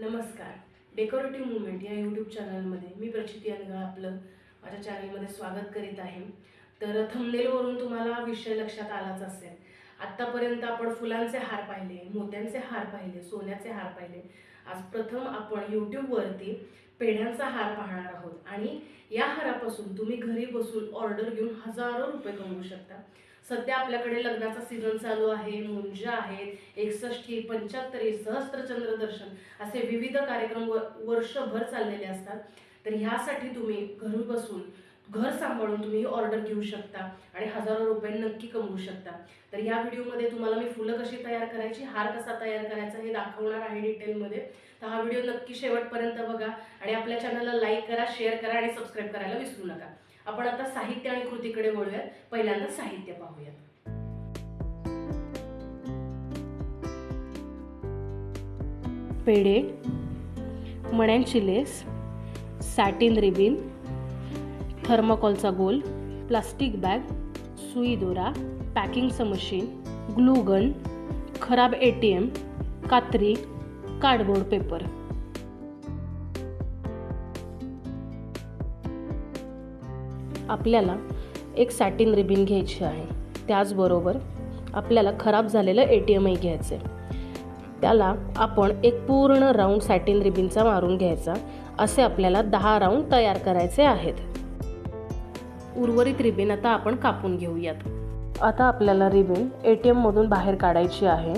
नमस्कार. Decorative movement या YouTube चॅनलमध्ये मी प्रचिती अनगळ आपलं माझ्या चॅनलमध्ये स्वागत करीत आहे. तर थंबनेलवरून तुम्हाला विषय लक्षात आलाच असेल. आत्तापर्यंत आपण फुलांचे हार पाहिले मोत्यांचे हार पाहिले सोन्याचे हार पाहिले. आज प्रथम आपण यूट्यूबवरती पेढ्यांचा हार पाहणार आहोत आणि या हारापासून तुम्ही घरी बसून ऑर्डर घेऊन हजारो रुपये कमवू शकता. सध्या आपल्याकडे लग्नाचा सीझन चालू आहे मुंजा आहेत एकसष्टी पंच्याहत्तरी सहस्त्रचंद्र दर्शन असे विविध कार्यक्रम व वर्षभर चाललेले असतात. तर ह्यासाठी तुम्ही घरी बसून घर सांभाळून तुम्ही ही ऑर्डर घेऊ शकता आणि हजारो रुपये नक्की कमवू शकता. तर या व्हिडिओमध्ये तुम्हाला मी फुलं कशी तयार करायची हार कसा तयार करायचा हे दाखवणार आहे डिटेलमध्ये तर हा व्हिडिओ नक्की शेवटपर्यंत बघा आणि आपल्या चॅनलला लाईक करा शेअर करा आणि सबस्क्राईब करायला विसरू नका. आपण आता साहित्य आणि कृतीकडे वळूयात. पहिल्यांदा साहित्य पाहूयात. पेढे मण्यांची लेस सॅटिन रिबिन थर्माकॉलचा गोल प्लास्टिक बॅग सुई दोरा पॅकिंगचं मशीन ग्लूगन खराब ए टी एम कात्री कार्डबोर्ड पेपर. आपल्याला एक सॅटिन रिबिन घ्यायची आहे. त्याचबरोबर आपल्याला खराब झालेलं ए टी एमही घ्यायचं आहे त्याला आपण एक पूर्ण राऊंड सॅटिन रिबिनचा मारून घ्यायचा. असे आपल्याला दहा राऊंड तयार करायचे आहेत. उर्वरित रिबिन आता आपण कापून घेऊयात. आता आपल्याला रिबिन ए टी एममधून बाहेर काढायची आहे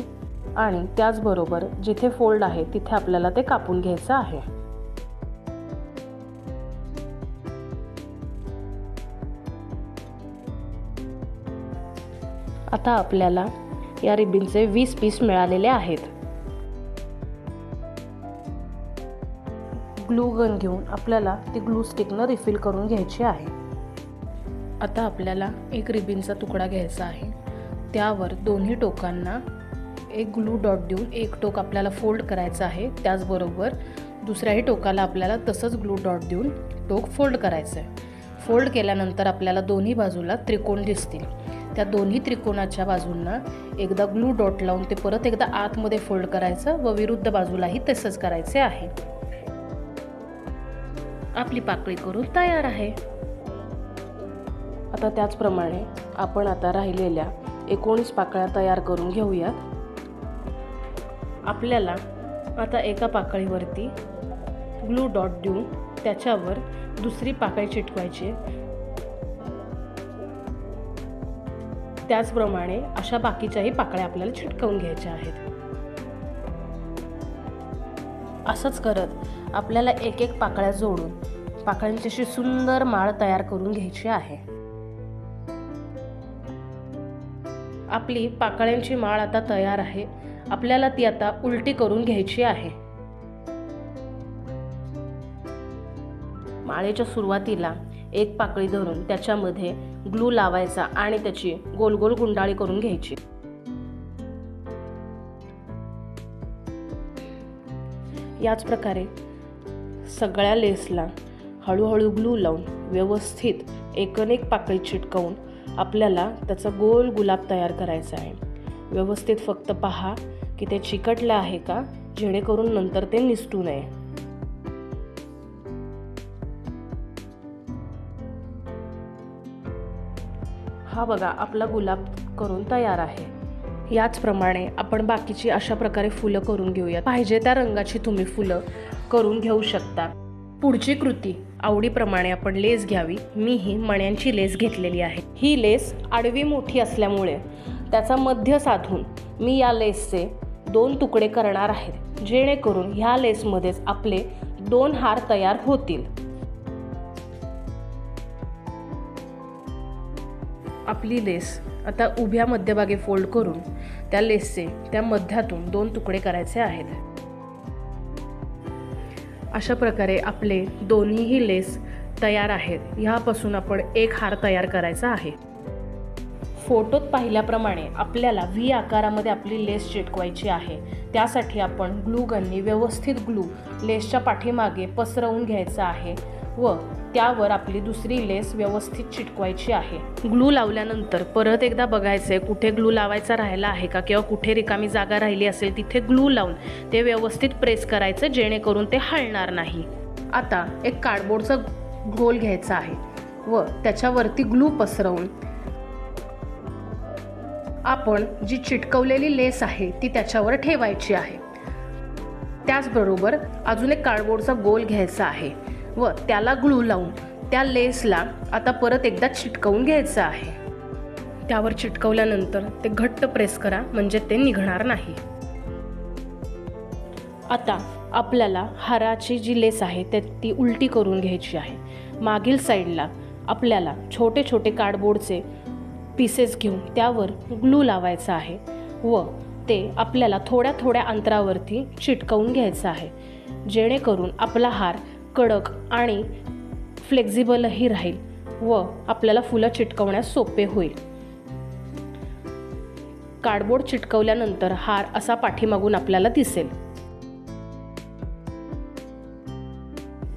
आणि त्याचबरोबर जिथे फोल्ड आहे तिथे आपल्याला ते कापून घ्यायचं आहे. आता आपल्याला या रिबिनचे वीस पीस मिळालेले आहेत. ग्लू गन घेऊन आपल्याला ती ग्लू स्टिकनं रिफिल करून घ्यायची आहे. आता आपल्याला एक रिबिनचा तुकडा घ्यायचा आहे. त्यावर दोन्ही टोकांना एक ग्लू डॉट देऊन एक टोक आपल्याला फोल्ड करायचं आहे. त्याचबरोबर दुसऱ्याही टोकाला आपल्याला तसंच ग्लू डॉट देऊन टोक फोल्ड करायचं आहे फोल्ड केल्यानंतर आपल्याला दोन्ही बाजूला त्रिकोण दिसतील. त्या दोन्ही त्रिकोणाच्या बाजूंना एकदा ग्लू डॉट लावून ते परत एकदा आतमध्ये फोल्ड करायचं व विरुद्ध बाजूलाही तसंच करायचे आहे. आपली पाकळी करून तयार आहे. आता त्याचप्रमाणे आपण आता राहिलेल्या एकोणीस पाकळ्या तयार करून घेऊयात. आपल्याला आता एका पाकळीवरती ग्लू डॉट देऊन त्याच्यावर दुसरी पाकळी चिटकवायची त्याचप्रमाणे अशा बाकीच्याही पाकळ्या आपल्याला चिटकवून घ्यायच्या आहेत. असंच करत आपल्याला एक एक पाकळ्या जोडून पाकळ्यांची अशी सुंदर माळ तयार करून घ्यायची आहे. आपली पाकळ्यांची माळ आता तयार आहे. आपल्याला ती आता उलटी करून घ्यायची आहे. माळेच्या सुरुवातीला एक पाकळी धरून त्याच्यामध्ये ग्लू लावायचा आणि त्याची गोल गोल गुंडाळी करून घ्यायची. याच प्रकारे सगळ्या लेसला हळूहळू ग्लू लावून व्यवस्थित एकनेक पाकळी चिटकवून आपल्याला त्याचा गोल गुलाब तयार करायचा आहे. व्यवस्थित फक्त पहा की ते चिकटलं आहे का जेणेकरून नंतर ते निसटू नये. हा बघा आपला गुलाब करून तयार आहे. याचप्रमाणे आपण बाकीची अशा प्रकारे फुलं करून घेऊया पाहिजे त्या रंगाची तुम्ही फुलं करून घेऊ शकता. पुढची कृती. आवडीप्रमाणे आपण लेस घ्यावी. मी ही मण्यांची लेस घेतलेली आहे. ही लेस आडवी मोठी असल्यामुळे त्याचा मध्य साधून मी या लेसचे दोन तुकडे करणार आहेत जेणेकरून ह्या लेसमध्येच आपले दोन हार तयार होतील. आपली लेस आता उभ्या मध्यभागी फोल्ड करून त्या लेसचे त्या मध्यातून दोन तुकडे करायचे आहेत. अशा प्रकारे आपले दोन्हीही लेस तयार आहेत. ह्यापासून आपण एक हार तयार करायचा आहे. फोटोत पाहिल्याप्रमाणे आपल्याला व्ही आकारामध्ये आपली लेस चिटकवायची आहे. त्यासाठी आपण ग्लू गननी व्यवस्थित ग्लू लेसच्या पाठीमागे पसरवून घ्यायचा आहे. व त्यावर आपली दुसरी लेस व्यवस्थित चिटकवायची आहे. ग्लू लावल्यानंतर परत एकदा बघायचं आहे कुठे ग्लू लावायचा राहिला आहे का किंवा कुठे रिकामी जागा राहिली असेल तिथे ग्लू लावून ते व्यवस्थित प्रेस करायचं जेणेकरून ते हलणार नाही. आता एक कार्डबोर्डचा गोल घ्यायचा आहे व त्याच्यावरती ग्लू पसरवून आपण जी चिटकवलेली लेस आहे ती त्याच्यावर ठेवायची आहे. त्याचबरोबर अजून एक कार्डबोर्डचा गोल घ्यायचा आहे. व त्याला ग्लू लावून त्या लेसला आता परत एकदा चिटकवून घ्यायचं आहे. त्यावर चिटकवल्यानंतर ते घट्ट प्रेस करा म्हणजे ते निघणार नाही. आता आपल्याला हाराची जी लेस आहे ते ती उलटी करून घ्यायची आहे. मागील साईडला आपल्याला छोटे छोटे कार्डबोर्डचे पीसेस घेऊन त्यावर ग्लू लावायचा आहे व ते आपल्याला थोड्या थोड्या अंतरावरती चिटकवून घ्यायचं आहे. जेणेकरून आपला हार कडक आणि फ्लेक्झिबलही राहील व आपल्याला फुलं चिटकवण्यास सोपे होईल. कार्डबोर्ड चिटकवल्यानंतर हार असा पाठीमागून आपल्याला दिसेल.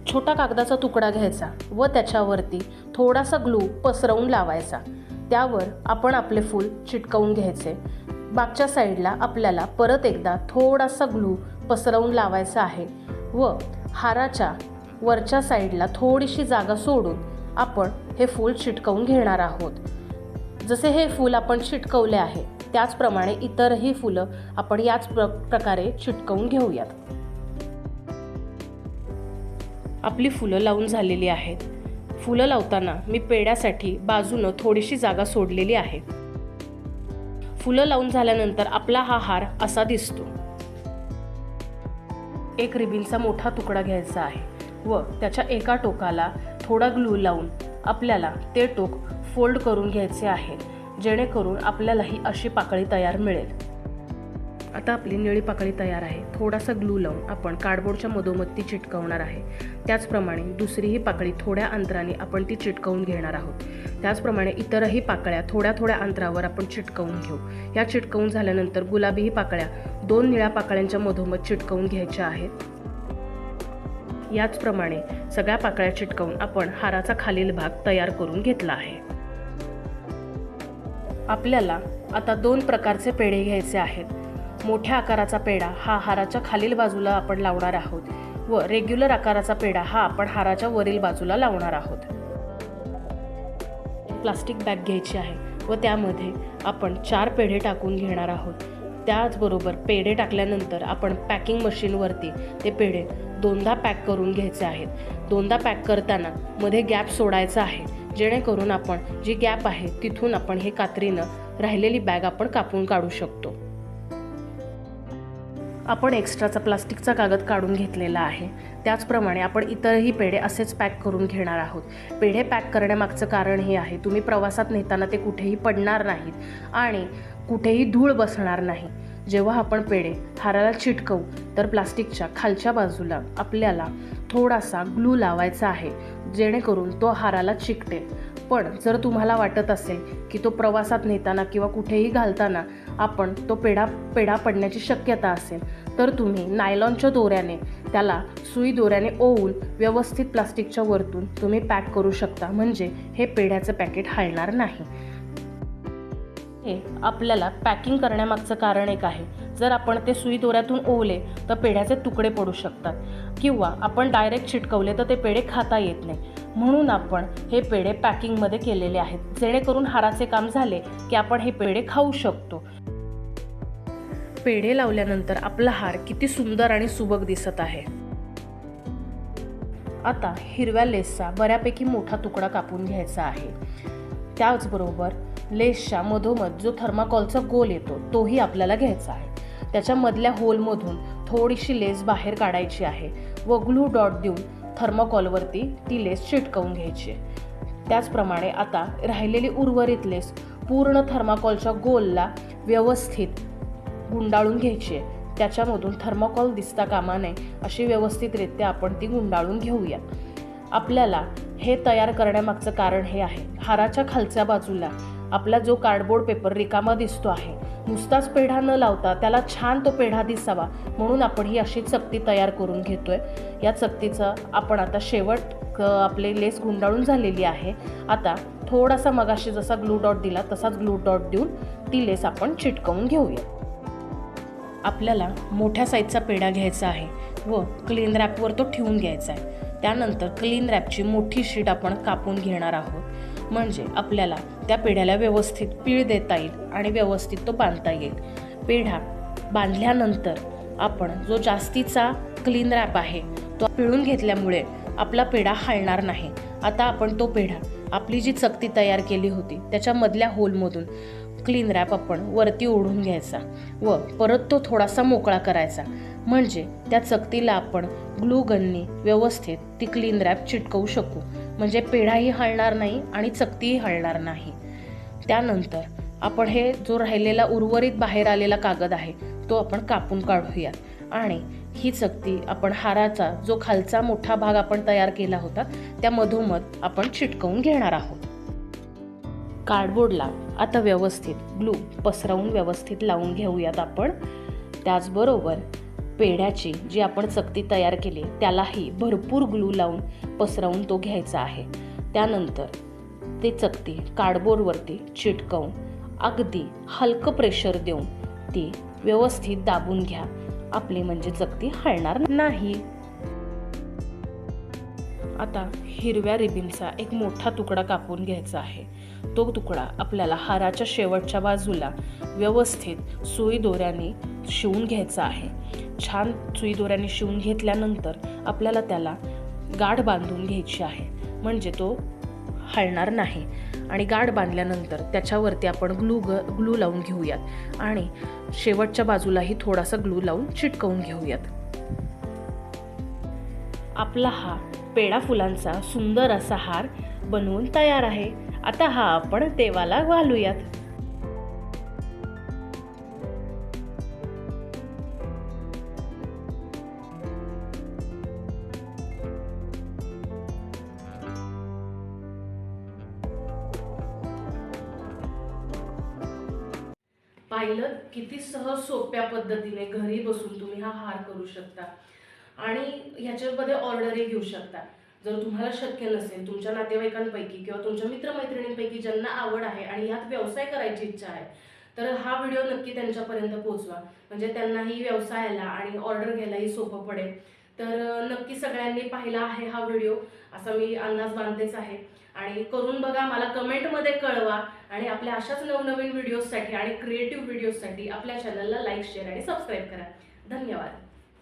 छोटा कागदाचा तुकडा घ्यायचा व त्याच्यावरती थोडासा ग्लू पसरवून लावायचा. त्यावर आपण आपले फूल चिटकवून घ्यायचे. मागच्या साईडला आपल्याला परत एकदा थोडासा ग्लू पसरवून लावायचा आहे व हाराच्या वरच्या साईडला थोडीशी जागा सोडून आपण हे फूल चिटकवून घेणार आहोत. जसे हे फूल आपण चिटकवले आहे त्याचप्रमाणे इतरही फुलं आपण याच प्र प्रकारे चिटकवून घेऊयात. आपली फुलं लावून झालेली आहेत. फुलं लावताना मी पेड्यासाठी बाजूनं थोडीशी जागा सोडलेली आहे. फुलं लावून झाल्यानंतर आपला हा हार असा दिसतो. एक रिबिनचा मोठा तुकडा घ्यायचा आहे. व त्याच्या एका टोकाला थोडा ग्लू लावून आपल्याला ते टोक फोल्ड करून घ्यायचे आहे जेणेकरून आपल्यालाही अशी पाकळी तयार मिळेल. आता आपली निळी पाकळी तयार आहे. थोडासा ग्लू लावून आपण कार्डबोर्डच्या मधोमध ती चिटकवणार आहे. त्याचप्रमाणे दुसरीही पाकळी थोड्या अंतराने आपण ती चिटकवून घेणार आहोत. त्याचप्रमाणे इतरही पाकळ्या थोड्या थोड्या अंतरावर आपण चिटकवून घेऊ. या चिटकवून झाल्यानंतर गुलाबीही पाकळ्या दोन निळ्या पाकळ्यांच्या मधोमध चिटकवून घ्यायच्या आहेत. याचप्रमाणे सगळ्या पाकळ्या चिटकवून आपण हाराचा खालील भाग तयार करून घेतला आहे. आपल्याला आता दोन प्रकारचे पेढे घ्यायचे आहेत. मोठ्या आकाराचा पेढा हा हाराच्या खालील बाजूला आपण लावणार आहोत व रेग्युलर आकाराचा पेढा हा आपण हाराच्या वरील बाजूला लावणार आहोत. प्लास्टिक बॅग घ्यायची आहे व त्यामध्ये आपण चार पेढे टाकून घेणार आहोत. त्याचबरोबर पेढे टाकल्यानंतर आपण पॅकिंग मशीनवरती ते पेढे दोनदा पॅक करून घ्यायचे आहेत. दोनदा पॅक करताना मध्ये गॅप सोडायचा आहे. जेणेकरून आपण जी गॅप आहे तिथून आपण हे कात्रीनं राहिलेली बॅग आपण कापून काढू शकतो. आपण एक्स्ट्राचा प्लास्टिकचा कागद काढून घेतलेला आहे. त्याचप्रमाणे आपण इतरही पेढे असेच पॅक करून घेणार आहोत. पेढे पॅक करण्यामागचं कारण हे आहे तुम्ही प्रवासात नेताना ते कुठेही पडणार नाहीत आणि कुठेही धूळ बसणार नाही. जेव्हा आपण पेढे हाराला चिटकवू तर प्लास्टिकच्या खालच्या बाजूला आपल्याला थोडासा ग्लू लावायचा आहे जेणेकरून तो हाराला चिकटेल पण जर तुम्हाला वाटत असेल की तो प्रवासात नेताना किंवा कुठेही घालताना आपण तो पेढा पेढा पडण्याची शक्यता असेल तर तुम्ही नायलॉनच्या दोऱ्याने त्याला सुई दोऱ्याने ओवून व्यवस्थित प्लास्टिकच्या वरतून तुम्ही पॅक करू शकता. म्हणजे हे पेढ्याचं पॅकेट हलणार नाही. हे आपल्याला पॅकिंग करण्यामागचं कारण एक आहे. जर आपण ते सुई दोऱ्यातून ओवले तर पेढ्याचे तुकडे पडू शकतात. किंवा आपण डायरेक्ट चिटकवले तर ते पेढे खाता येत नाही. म्हणून आपण हे पेढे पॅकिंगमध्ये केलेले आहेत. जेणेकरून हाराचे काम झाले की आपण हे पेढे खाऊ शकतो. पेढे लावल्यानंतर आपला हार किती सुंदर आणि सुबक दिसत आहे. आता हिरव्या लेसचा बऱ्यापैकी मोठा तुकडा कापून घ्यायचा आहे. त्याचबरोबर लेसच्या मधोमध जो थर्माकॉलचा गोल येतो तोही आपल्याला घ्यायचा आहे. त्याच्या मधल्या होलमधून थोडीशी लेस बाहेर काढायची आहे व ग्लू डॉट देऊन थर्माकॉलवरती ती लेस चिटकवून घ्यायची त्याचप्रमाणे आता राहिलेली उर्वरित लेस पूर्ण थर्माकॉलच्या गोलला व्यवस्थित गुंडाळून घ्यायची आहे. त्याच्यामधून थर्माकॉल दिसता कामा नये अशी व्यवस्थितरित्या आपण ती गुंडाळून घेऊया. आपल्याला हे तयार करण्यामागचं कारण हे आहे. हाराच्या खालच्या बाजूला आपला जो कार्डबोर्ड पेपर रिकामा दिसतो आहे नुसताच पेढा न लावता त्याला छान तो पेढा दिसावा म्हणून आपण ही अशी चकती तयार करून घेतोय. या चकतीचा आपण आता शेवट क- आपले लेस गुंडाळून झालेली आहे. आता थोडासा मगाशी जसा ग्लू डॉट दिला तसाच ग्लू डॉट देऊन ती लेस आपण चिटकवून घेऊया. आपल्याला मोठ्या साईजचा पेढा घ्यायचा आहे व क्लीन रॅपवर तो ठेवून घ्यायचा आहे. त्यानंतर क्लीन रॅपची मोठी शीट आपण कापून घेणार आहोत. म्हणजे आपल्याला त्या पेढ्याला व्यवस्थित पीळ देता येईल आणि व्यवस्थित तो बांधता येईल. पेढा बांधल्यानंतर आपण जो जास्तीचा क्लीन रॅप आहे तो पिळून घेतल्यामुळे आपला पेढा हालणार नाही. आता आपण तो पेढा आपली जी चकती तयार केली होती त्याच्यामधल्या होलमधून क्लीन रॅप आपण वरती ओढून घ्यायचा व परत तो थोडासा मोकळा करायचा. म्हणजे त्या चकतीला आपण ग्लू गननी व्यवस्थित ती क्लीन रॅप चिटकवू शकू. म्हणजे पेढाही हलणार नाही आणि चकतीही हलणार नाही. त्यानंतर आपण हे जो राहिलेला उर्वरित बाहेर आलेला कागद आहे तो आपण कापून काढूया आणि ही चकती आपण हाराचा जो खालचा मोठा भाग आपण तयार केला होता त्या मधोमध आपण चिटकवून घेणार आहोत. कार्डबोर्डला आता व्यवस्थित ग्लू पसरवून व्यवस्थित लावून घेऊयात आपण. त्याचबरोबर पेढ्याची जी आपण चकती तयार केली त्यालाही भरपूर ग्लू लावून पसरवून तो घ्यायचा आहे. त्यानंतर ते चकती कार्डबोर्डवरती चिटकवून अगदी हलकं प्रेशर देऊन ती व्यवस्थित दाबून घ्या. आपली म्हणजे चकती हळणार नाही. आता हिरव्या रिबिनचा एक मोठा तुकडा कापून घ्यायचा आहे. तो तुकडा आपल्याला हाराच्या शेवटच्या बाजूला व्यवस्थित सुई दोऱ्याने शिवून घ्यायचा आहे. छान चुई दोऱ्याने शिवून घेतल्यानंतर आपल्याला त्याला गाठ बांधून घ्यायची आहे. म्हणजे तो हलणार नाही. आणि गाठ बांधल्यानंतर त्याच्यावरती आपण ग्लू ग ग्लू लावून घेऊयात. आणि शेवटच्या बाजूलाही थोडासा ग्लू लावून चिटकवून घेऊयात. आपला हा पेडा फुलांचा सुंदर असा हार बनवून तयार आहे. आता हा आपण देवाला घालूयात. पाहिलं किती सहज सोप्या पद्धतीने घरी बसून तुम्ही हा हार करू शकता. आणि ह्याच्यामध्ये ऑर्डरही घेऊ शकता. जर तुम्हाला शक्य नसेल तुमच्या नातेवाईकांपैकी किंवा तुमच्या मित्रमैत्रिणींपैकी ज्यांना आवड आहे आणि ह्यात व्यवसाय करायची इच्छा आहे तर हा व्हिडिओ नक्की त्यांच्यापर्यंत पोहोचवा. म्हणजे त्यांनाही व्यवसायाला आणि ऑर्डर घ्यायलाही सोपं पडेल. तर नक्की सगळ्यांनी पाहिला आहे हा व्हिडिओ. असा मी अंदाज बांधतेच आहे. आणि करून बघा मला कमेंटमध्ये कळवा. आणि आपल्या अशाच नवनवीन व्हिडिओजसाठी आणि क्रिएटिव्ह व्हिडिओजसाठी आपल्या चॅनलला लाईक शेअर आणि सबस्क्राईब करा. धन्यवाद.